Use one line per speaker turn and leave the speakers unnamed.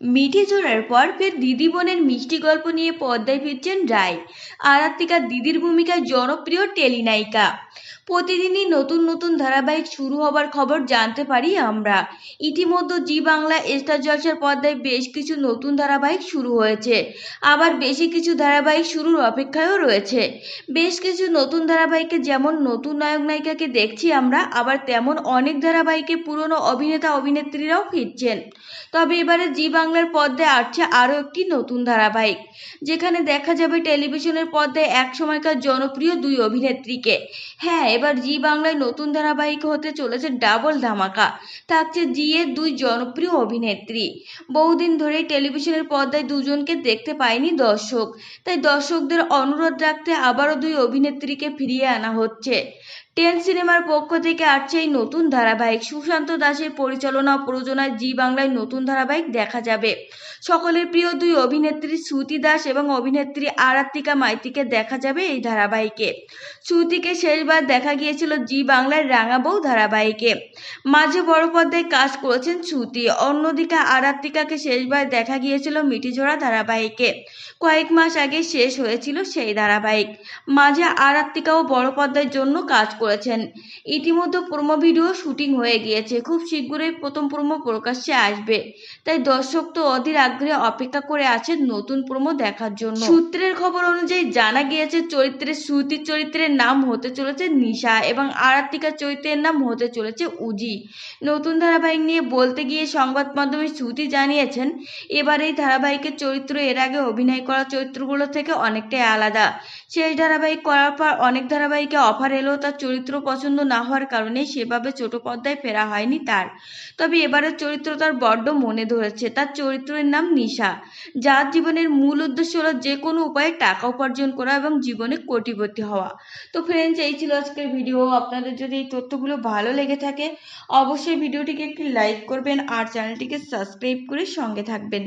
মিঠি জোড়ার পর ফের দিদি বোনের মিষ্টি গল্প নিয়ে পর্দায় ফিরছেন রায়। আরাত্মিকা দিদির ভূমিকায় জনপ্রিয় টেলিনায়িকা। প্রতিদিনই নতুন নতুন ধারাবাহিক শুরু হবার খবর জানতে পারি আমরা। ইতিমধ্যে জি বাংলা, স্টার জলসার পর্দায় বেশ কিছু নতুন ধারাবাহিক শুরু হয়েছে। আবার বেশি কিছু ধারাবাহিক শুরুর অপেক্ষায়ও রয়েছে। বেশ কিছু নতুন ধারাবাহিকে যেমন নতুন নায়ক নায়িকাকে দেখছি আমরা, আবার তেমন অনেক ধারাবাহিকে পুরনো অভিনেতা অভিনেত্রীরাও ফিরছেন। তবে এবারে জি বাংলার পর্দায় আসছে আরও একটি নতুন ধারাবাহিক, যেখানে দেখা যাবে টেলিভিশনের পর্দায় এক সময়কার জনপ্রিয় দুই অভিনেত্রীকে। হ্যাঁ এবার জি বাংলায় নতুন ধারাবাহিক হতে চলেছে ডাবল ধামাকা থাকছে জি এর দুই জনপ্রিয় অভিনেত্রী। বহুদিন ধরেই টেলিভিশনের পর্দায় দুজনকে দেখতে পায়নি দর্শক, তাই দর্শকদের অনুরোধ রাখতে আবারও দুই অভিনেত্রীকে ফিরিয়ে আনা হচ্ছে। টেন সিনেমার পক্ষ থেকে আসছে এই নতুন ধারাবাহিক। সুশান্ত দাসের পরিচালনা প্রযোজনায় জি বাংলায় নতুন ধারাবাহিক দেখা যাবে। সকলের প্রিয় দুই অভিনেত্রী শ্রুতি দাস এবং অভিনেত্রী আরাত্মিকা মাইতিকে দেখা যাবে এই ধারাবাহিকে। শ্রুতিকে শেষবার দেখা গিয়েছিল জি বাংলার রাঙাবউ ধারাবাহিকে। মাঝে বড় পর্দায় কাজ করেছেন শ্রুতি। অন্যদিকে আরাত্মিকাকে শেষবার দেখা গিয়েছিল মিটিঝোড়া ধারাবাহিকে। কয়েক মাস আগে শেষ হয়েছিল সেই ধারাবাহিক। মাঝে আরাত্মিকাও বড় পর্দার জন্য কাজ করেছেন। ইতিমধ্যে প্রোমো ভিডিও শুটিং হয়ে গিয়েছে। খুব শীঘ্রই প্রথম প্রোমো প্রকাশ্যে আসবে। তাই দর্শক তো অধীর আগ্রহে অপেক্ষা করে আছেন নতুন প্রোমো দেখার জন্য। সূত্রের খবর অনুযায়ী জানা গিয়েছে, চরিত্রের শ্রুতির চরিত্রের নাম হতে চলেছে নিশা এবং আরাত্মিকার চরিত্রের নাম হতে চলেছে উজি। নতুন ধারাবাহিক নিয়ে বলতে গিয়ে সংবাদ মাধ্যমে শ্রুতি জানিয়েছেন, এবার এই ধারাবাহিকের চরিত্র এর আগে অভিনয় করা চরিত্রগুলো থেকে অনেকটাই আলাদা। শেষ ধারাবাহিক করার পর অনেক ধারাবাহিকে অফার এলেও তার চরিত্র পছন্দ না হওয়ার কারণে সেভাবে ছোট পর্দায় ফেরা হয়নি তার। তবে এবারের চরিত্র তার বড্ড মনে ধরেছে। তার চরিত্রের নাম নিশা, যার জীবনের মূল উদ্দেশ্য হলো যে কোনো উপায়ে টাকা উপার্জন করা এবং জীবনে কোটিপতি হওয়া। তো ফ্রেন্ডস এই ছিল আজকের ভিডিও আপনাদের যদি এই তথ্যগুলো ভালো লেগে থাকে, অবশ্যই ভিডিওটিকে একটি লাইক করবেন আর চ্যানেলটিকে সাবস্ক্রাইব করে সঙ্গে থাকবেন।